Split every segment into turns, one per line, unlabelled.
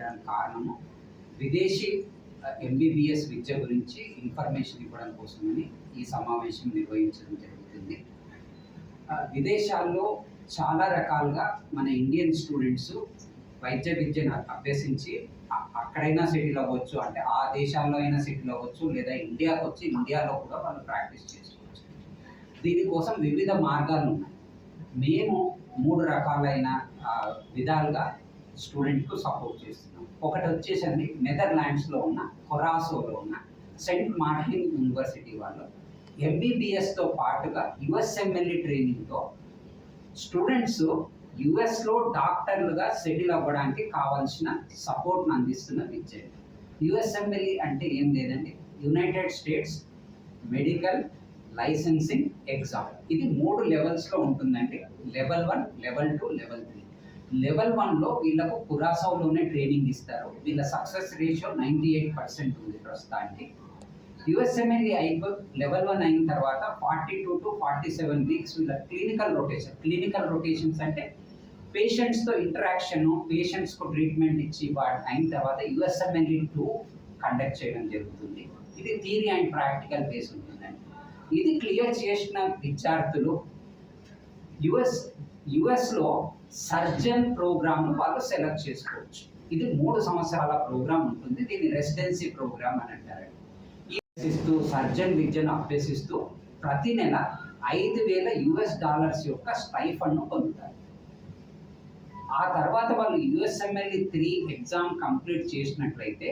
చేయడానికి కారణము విదేశీ ఎంబీబీఎస్ విద్య గురించి ఇన్ఫర్మేషన్ ఇవ్వడం కోసమని ఈ సమావేశం నిర్వహించడం జరుగుతుంది. విదేశాల్లో చాలా రకాలుగా మన ఇండియన్ స్టూడెంట్స్ వైద్య విద్యను అభ్యసించి అక్కడైనా సెటిల్ అవ్వచ్చు. అంటే ఆ దేశాల్లో అయినా సెటిల్ అవ్వచ్చు. లేదా ఇండియాకి వచ్చి ఇండియాలో కూడా వాళ్ళు ప్రాక్టీస్ చేసుకోవచ్చు. దీనికోసం వివిధ మార్గాలు ఉన్నాయి. మేము మూడు రకాలైన విధాలుగా స్టూడెంట్కు సపోర్ట్ చేస్తున్నాం. ఒకటి వచ్చేసండి నెదర్లాండ్స్లో ఉన్న కొరాసోలో ఉన్న సెంట్ మార్టిన్ యూనివర్సిటీ వాళ్ళు ఎంబీబీఎస్తో పాటుగా యుఎస్ఎంఎల్ఈ ట్రైనింగ్తో స్టూడెంట్స్ యుఎస్లో డాక్టర్లుగా సెటిల్ అవ్వడానికి కావాల్సిన సపోర్ట్ను అందిస్తున్న విద్య. యుఎస్ఎంఎల్ఈ అంటే ఏం లేదండి. United States medical licensing exam. ఇది మూడు లెవెల్స్లో ఉంటుందండి. Level one level two level three. Level వన్లో వీళ్ళకు కురాసౌలోనే ట్రైనింగ్ ఇస్తారు. వీళ్ళ success ratio ninety eight percent ఉంది ప్రస్తుతానికి. యుఎస్ఎంఎల్ఈ అయిపో లెవెల్ వన్ అయిన తర్వాత forty two to forty seven weeks వీళ్ళ క్లినికల్ రొటేషన్ క్లినికల్ రొటేషన్స్ అంటే పేషెంట్స్తో ఇంటరాక్షన్ పేషెంట్స్కు ట్రీట్మెంట్ ఇచ్చి వాటి అయిన తర్వాత యుఎస్ఎంఎల్ఈ టూ కండక్ట్ చేయడం జరుగుతుంది. ఇది థియరీ అండ్ ప్రాక్టికల్ బేస్ ఉంటుందండి. ఇది క్లియర్ చేసిన విద్యార్థులు యుఎస్ యుఎస్లో సర్జన్ ప్రోగ్రామ్ను వాళ్ళు సెలెక్ట్ చేసుకోవచ్చు. ఇది మూడు సంవత్సరాల ప్రోగ్రామ్ ఉంటుంది. దీన్ని రెసిడెన్సీ ప్రోగ్రామ్ అని అంటారు. ఈ అభ్యసిస్తూ సర్జన్ విద్యను అభ్యసిస్తూ ప్రతి నెల ఐదు వేల యుఎస్ డాలర్స్ యొక్క స్టైఫండ్ను పొందుతారు. ఆ తర్వాత వాళ్ళు యుఎస్ఎంఎల్ఈ త్రీ ఎగ్జామ్ కంప్లీట్ చేసినట్లయితే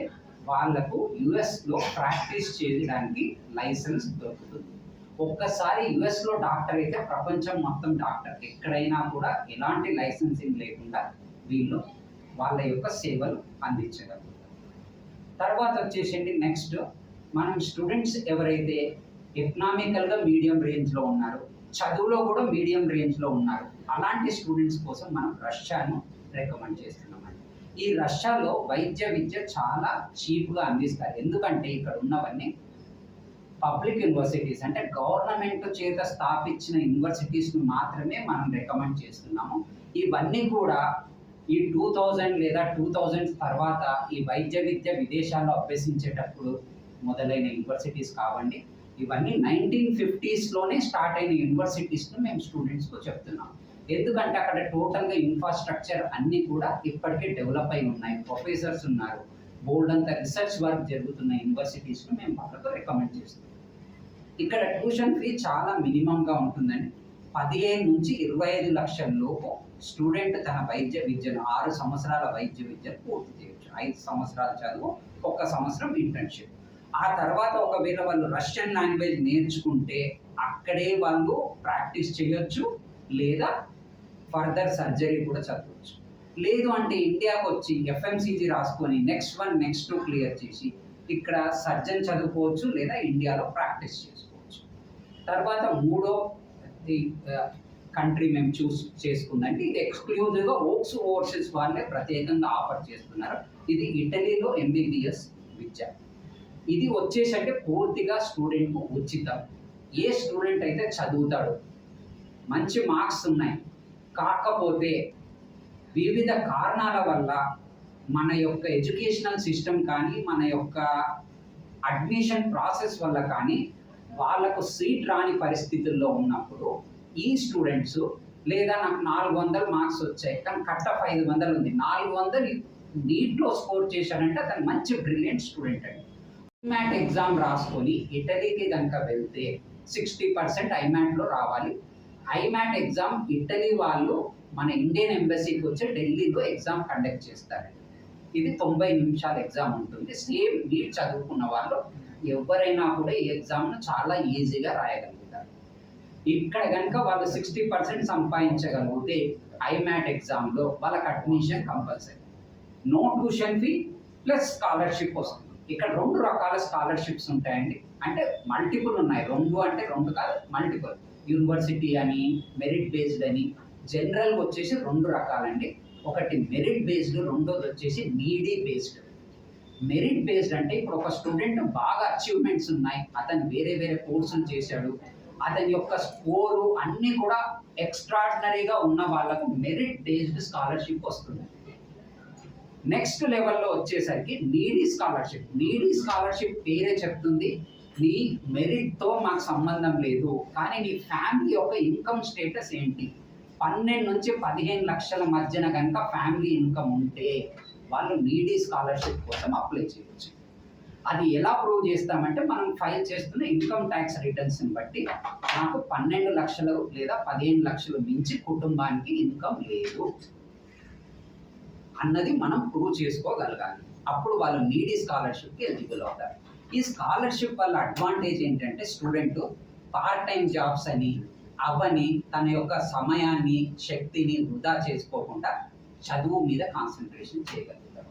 వాళ్ళకు యుఎస్లో ప్రాక్టీస్ చేయడానికి లైసెన్స్ దొరుకుతుంది. ఒక్కసారి యుఎస్లో డాక్టర్ అయితే ప్రపంచం మొత్తం డాక్టర్. ఎక్కడైనా కూడా ఎలాంటి లైసెన్సింగ్ లేకుండా వీళ్ళు వాళ్ళ యొక్క సేవలు అందించగలరు తర్వాత వచ్చేసండి నెక్స్ట్. మనం స్టూడెంట్స్ ఎవరైతే ఎకనామికల్గా మీడియం రేంజ్లో ఉన్నారు చదువులో కూడా మీడియం రేంజ్లో ఉన్నారు అలాంటి స్టూడెంట్స్ కోసం మనం రష్యాను రికమెండ్ చేస్తున్నామండి. ఈ రష్యాలో వైద్య విద్య చాలా చీప్గా అందిస్తారు. ఎందుకంటే ఇక్కడ ఉన్నవన్నీ పబ్లిక్ యూనివర్సిటీస్ అంటే గవర్నమెంట్ చేత స్థాపించిన యూనివర్సిటీస్ను మాత్రమే మనం రికమెండ్ చేస్తున్నాము. ఇవన్నీ కూడా ఈ టూ థౌజండ్ లేదా టూ థౌజండ్ తర్వాత ఈ వైద్య విద్య విదేశాల్లో అభ్యసించేటప్పుడు మొదలైన యూనివర్సిటీస్ కావండి ఇవన్నీ నైన్టీన్ ఫిఫ్టీస్లోనే స్టార్ట్ అయిన యూనివర్సిటీస్ను మేము స్టూడెంట్స్కు చెప్తున్నాం. ఎందుకంటే అక్కడ టోటల్గా ఇన్ఫ్రాస్ట్రక్చర్ అన్నీ కూడా ఇప్పటికే డెవలప్ అయి ఉన్నాయి. ప్రొఫెసర్స్ ఉన్నారు బోల్డ్ అంత రీసెర్చ్ వర్క్ జరుగుతున్న యూనివర్సిటీస్ను మేము వాళ్ళకు రికమెండ్ చేస్తున్నాం. ఇక్కడ ట్యూషన్ ఫీ చాలా మినిమంగా ఉంటుందండి. పదిహేను నుంచి ఇరవై ఐదు లక్షల లోపు స్టూడెంట్ తన వైద్య విద్యను ఆరు సంవత్సరాల వైద్య విద్యను పూర్తి చేయొచ్చు. ఐదు సంవత్సరాల చదువు ఒక్క సంవత్సరం ఇంటర్న్షిప్ ఆ తర్వాత ఒకవేళ వాళ్ళు రష్యన్ లాంగ్వేజ్ నేర్చుకుంటే అక్కడే వాళ్ళు ప్రాక్టీస్ చేయొచ్చు లేదా ఫర్దర్ సర్జరీ కూడా చదవచ్చు. లేదు అంటే ఇండియాకు వచ్చి ఎఫ్ఎంసీజీ రాసుకొని next one next two clear చేసి ఇక్కడ సర్జన్ చదువుకోవచ్చు లేదా ఇండియాలో ప్రాక్టీస్ చేసుకోవచ్చు. తర్వాత మూడో కంట్రీ మేము చూస్ చేసుకుందంటే ఇది ఎక్స్క్లూజివ్గా ఓక్స్ ఓవర్సీస్ వాళ్ళే ప్రత్యేకంగా ఆఫర్ చేస్తున్నారు. ఇది ఇటలీలో ఎంబీబీఎస్ విద్య. ఇది వచ్చేసంటే పూర్తిగా స్టూడెంట్కు ఉచితం. ఏ స్టూడెంట్ అయితే చదువుతాడు మంచి మార్క్స్ ఉన్నాయి కాకపోతే వివిధ కారణాల వల్ల మన యొక్క ఎడ్యుకేషనల్ సిస్టమ్ కానీ మన యొక్క అడ్మిషన్ ప్రాసెస్ వల్ల కానీ వాళ్ళకు సీట్ రాని పరిస్థితుల్లో ఉన్నప్పుడు ఈ స్టూడెంట్స్ లేదా నాకు నాలుగు వందలు మార్క్స్ వచ్చాయి కానీ కట్ ఆఫ్ ఐదు వందలు ఉంది. నాలుగు వందలు నీట్లో స్కోర్ చేశాడంటే అతను మంచి బ్రిలియంట్ స్టూడెంట్ అండి. ఐమాట్ ఎగ్జామ్ రాసుకొని ఇటలీకి కనుక వెళ్తే సిక్స్టీ పర్సెంట్ ఐమాట్లో రావాలి. ఐమాట్ ఎగ్జామ్ ఇటలీ వాళ్ళు మన ఇండియన్ ఎంబసీకి వచ్చి ఢిల్లీలో ఎగ్జామ్ కండక్ట్ చేస్తారు. ఇది తొంభై నిమిషాల ఎగ్జామ్ ఉంటుంది. సేమ్ నీట్ చదువుకున్న వాళ్ళు ఎవరైనా కూడా ఈ ఎగ్జామ్ను చాలా ఈజీగా రాయగలుగుతారు. ఇక్కడ కనుక వాళ్ళు సిక్స్టీ పర్సెంట్ సంపాదించగలిగితే ఐమాట్ ఎగ్జామ్లో వాళ్ళకి admission compulsory no tuition fee plus scholarship వస్తుంది. ఇక్కడ రెండు రకాల స్కాలర్షిప్స్ ఉంటాయండి. అంటే మల్టిపుల్ ఉన్నాయి. రెండు అంటే రెండు కాదు మల్టిపుల్ యూనివర్సిటీ అని మెరిట్ బేస్డ్ అని జనరల్గా వచ్చేసి రెండు రకాలండి. ఒకటి మెరిట్ బేస్డ్ రెండోది వచ్చేసి నీడీ బేస్డ్. మెరిట్ బేస్డ్ అంటే ఇప్పుడు ఒక స్టూడెంట్ బాగా అచీవ్మెంట్స్ ఉన్నాయి. అతను వేరే వేరే కోర్సులు చేశాడు. అతని యొక్క స్కోరు అన్నీ కూడా ఎక్స్ట్రాడినరీగా ఉన్న వాళ్ళకు మెరిట్ బేస్డ్ స్కాలర్షిప్ వస్తుంది. నెక్స్ట్ లెవెల్లో వచ్చేసరికి నీడీ స్కాలర్షిప్. నీడీ స్కాలర్షిప్ పేరే చెప్తుంది. నీ మెరిట్తో మాకు సంబంధం లేదు. కానీ నీ ఫ్యామిలీ యొక్క ఇన్కమ్ స్టేటస్ ఏంటి? పన్నెండు నుంచి పదిహేను లక్షల మధ్యన కనుక ఫ్యామిలీ ఇన్కమ్ ఉంటే వాళ్ళు నీడీ స్కాలర్షిప్ కోసం అప్లై చేయొచ్చు. అది ఎలా ప్రూవ్ చేస్తామంటే మనం ఫైల్ చేస్తున్న ఇన్కమ్ ట్యాక్స్ రిటర్న్స్ని బట్టి నాకు పన్నెండు లక్షలు లేదా పదిహేను లక్షలు మించి కుటుంబానికి ఇన్కమ్ లేదు అన్నది మనం ప్రూవ్ చేసుకోగలగాలి. అప్పుడు వాళ్ళు నీడీ స్కాలర్షిప్కి ఎలిజిబుల్ అవుతారు. ఈ స్కాలర్షిప్ వల్ల అడ్వాంటేజ్ ఏంటంటే స్టూడెంట్ పార్ట్ టైం జాబ్స్ అని అవని తన యొక్క సమయాన్ని శక్తిని వృధా చేసుకోకుండా చదువు మీద కాన్సన్ట్రేషన్ చేయగలుగుతారు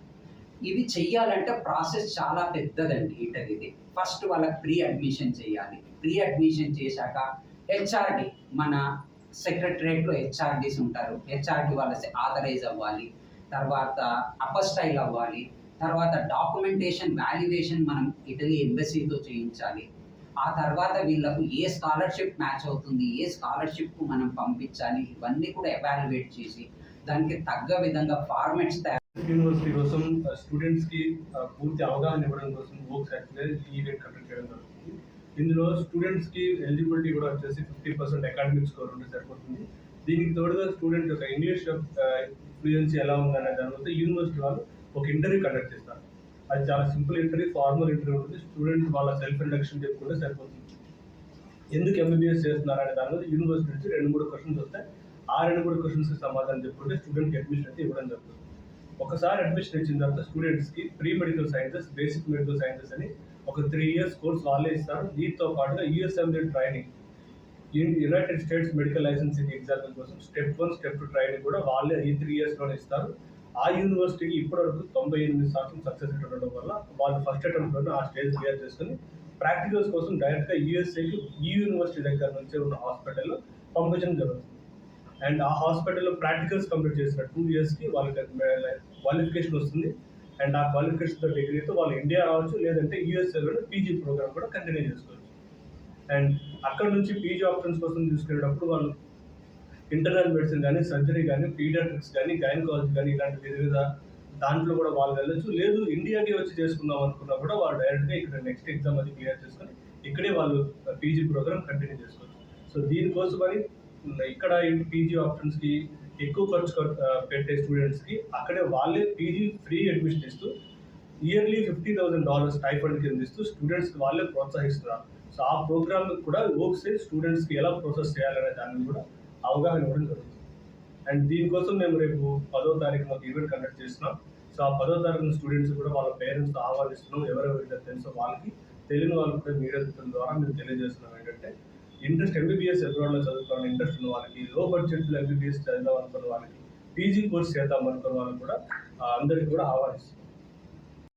ఇవి చెయ్యాలంటే ప్రాసెస్ చాలా పెద్దదండి ఇంటర్ ఇది. ఫస్ట్ వాళ్ళకి ప్రీ అడ్మిషన్ చేయాలి ప్రీ అడ్మిషన్ చేశాక హెచ్ఆర్డి మన సెక్రటరేట్లో హెచ్ఆర్డీస్ ఉంటారు. హెచ్ఆర్డి వాళ్ళ ఆథరైజ్ అవ్వాలి. తర్వాత అపస్టైల్ అవ్వాలి. తర్వాత డాక్యుమెంటేషన్ వాల్యుయేషన్ మనం ఇటలీ ఎంబసీతో చేయించాలి. ఆ తర్వాత వీళ్ళకు ఏ స్కాలర్షిప్ మ్యాచ్ అవుతుంది ఏ స్కాలర్షిప్ మనం పంపించాలి ఇవన్నీ కూడా ఎవాల్యుయేట్ చేసి దానికి తగ్గ విధంగా ఫార్మాట్స్ తయారు
యూనివర్సిటీ కోసం స్టూడెంట్స్కి పూర్తి అవగాహన ఇవ్వడం కోసం వర్క్స్ యాక్చువల్లీ ఈ ఈవెంట్ కండక్ట్ చేయడం జరుగుతుంది. ఇందులో స్టూడెంట్స్కి ఎలిజిబిలిటీ కూడా వచ్చేసి ఫిఫ్టీ పర్సెంట్ అకాడమిక్ స్కోర్ ఉంటే సరిపోతుంది. దీనికి తోడుగా స్టూడెంట్ యొక్క ఇంగ్లీష్ ఫ్లూయెన్సీ ఎలా ఉందనే దాని యూనివర్సిటీ వాళ్ళు ఒక ఇంటర్వ్యూ కండక్ట్ చేస్తారు. అది చాలా సింపుల్ ఇంటర్వ్యూ ఫార్మల్ ఇంటర్వ్యూ ఉంటుంది. స్టూడెంట్ వాళ్ళ సెల్ఫ్ ఇంట్రడక్షన్ చెప్పుకుంటే సరిపోతుంది. ఎందుకు ఎంబీబీఎస్ చేస్తున్నారు అనే దాని మీద యూనివర్సిటీ నుంచి రెండు మూడు క్వశ్చన్స్ వస్తాయి. ఆ రెండు మూడు క్వశ్చన్స్కి సమాధానం చెప్పుకుంటే స్టూడెంట్కి అడ్మిషన్ అయితే ఇవ్వడం జరుగుతుంది. ఒకసారి అడ్మిషన్ ఇచ్చిన తర్వాత స్టూడెంట్స్కి pre medical sciences basic medical sciences అని ఒక త్రీ ఇయర్స్ కోర్స్ వాళ్ళే ఇస్తారు. దీంతో పాటుగా USMD training United States medical licensing exam కోసం step one step two training కూడా వాళ్ళే ఈ త్రీ ఇయర్స్లోనే ఇస్తారు. ఆ యూనివర్సిటీకి ఇప్పటివరకు తొంభై ఎనిమిది శాతం సక్సెస్ రేట్ ఉండడం వల్ల వాళ్ళు ఫస్ట్ అటెంప్ట్లోనే ఆ స్టేజ్ క్లియర్ చేసుకుని ప్రాక్టికల్స్ కోసం డైరెక్ట్గా యూఎస్ఏకి ఈ యూనివర్సిటీ దగ్గర నుంచి ఉన్న హాస్పిటల్లో పంపించడం జరుగుతుంది. అండ్ ఆ హాస్పిటల్లో ప్రాక్టికల్స్ కంప్లీట్ చేసిన టూ ఇయర్స్కి వాళ్ళకి క్వాలిఫికేషన్ వస్తుంది. అండ్ ఆ క్వాలిఫికేషన్ డిగ్రీతో వాళ్ళు ఇండియా రావచ్చు లేదంటే యూఎస్ఏలో పీజీ ప్రోగ్రామ్ కూడా కంటిన్యూ చేసుకోవచ్చు. అండ్ అక్కడ నుంచి పీజీ ఆప్షన్స్ కోసం తీసుకెళ్ళేటప్పుడు వాళ్ళు ఇంటర్నల్ మెడిసిన్ కానీ సర్జరీ కానీ పీడియాట్రిక్స్ కానీ గైనకాలజీ కానీ ఇలాంటి వివిధ దాంట్లో కూడా వాళ్ళు వెళ్ళొచ్చు. లేదు ఇండియాకి వచ్చి చేసుకుందాం అనుకున్నా కూడా వాళ్ళు డైరెక్ట్గా ఇక్కడ నెక్స్ట్ ఎగ్జామ్ అది క్లియర్ చేసుకొని ఇక్కడే వాళ్ళు పీజీ ప్రోగ్రామ్ కంటిన్యూ చేసుకోవచ్చు. సో దీనికోసమని ఇక్కడ పీజీ ఆప్షన్స్కి ఎక్కువ ఖర్చు పెట్టే స్టూడెంట్స్కి అక్కడే వాళ్ళే పీజీ ఫ్రీ అడ్మిషన్ ఇస్తూ yearly fifty thousand dollars stipend కింద ఇస్తూ స్టూడెంట్స్కి వాళ్ళే ప్రోత్సహిస్తున్నారు. సో ఆ ప్రోగ్రామ్ కూడా ఓక్సే స్టూడెంట్స్కి ఎలా ప్రోసెస్ చేయాలనే దాన్ని కూడా అవగాహన ఇవ్వడం జరుగుతుంది. అండ్ దీనికోసం మేము రేపు పదో తారీఖు మాకు ఈవెంట్ కండక్ట్ చేస్తున్నాం. సో ఆ పదో తారీఖున స్టూడెంట్స్ కూడా వాళ్ళ పేరెంట్స్తో ఆహ్వానిస్తున్నాం. ఎవరెవరైతే తెలుసో వాళ్ళకి తెలియని వాళ్ళకి కూడా మీడియా ద్వారా మేము తెలియజేస్తున్నాం ఏంటంటే ఇంట్రెస్ట్ ఎంబీబీఎస్ ఎబ్రాడ్లో చదువుకోవాలని ఇంట్రెస్ట్ ఉన్న వాళ్ళకి లో బడ్జెట్లో ఎంబీబీఎస్ చదువుదాం వాళ్ళకి పీజీ కోర్స్ చేద్దాం అనుకున్న వాళ్ళకి కూడా అందరికీ కూడా ఆహ్వానిస్తున్నాం.